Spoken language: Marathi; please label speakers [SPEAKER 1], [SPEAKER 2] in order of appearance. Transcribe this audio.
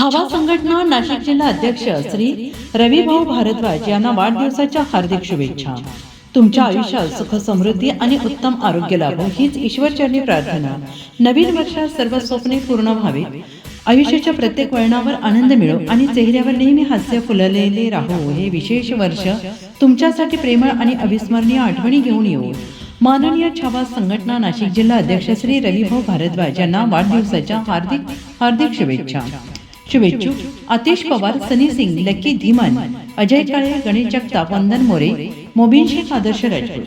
[SPEAKER 1] छावा संघटना नाशिक जिल्हा अध्यक्ष श्री रविभाऊ भारद्वाज यांना वाढदिवसाच्या हार्दिक शुभेच्छा. तुमच्या आयुष्यात सुख समृद्धी आणि उत्तम आरोग्य लाभो हीच ईश्वरचरणी प्रार्थना. नवीन वर्षात सर्व स्वप्ने पूर्ण व्हावीत. आयुष्याच्या प्रत्येक वळणावर आनंद मिळो आणि चेहऱ्यावर नेहमी हास्य फुललेले राहो हे विशेष वर्ष तुमच्यासाठी प्रेमळ आणि अविस्मरणीय आठवणी घेऊन येऊ माननीय छावा संघटना नाशिक जिल्हा अध्यक्ष श्री रविभाऊ भारद्वाज यांना वाढदिवसाच्या हार्दिक हार्दिक शुभेच्छा. शुभेच्छुक आतिश पवार सनी सिंग लकी धीमन अजय काळे गणेश जगताप वंदन मोरे मोबिन शेख आदर्श राजपूत.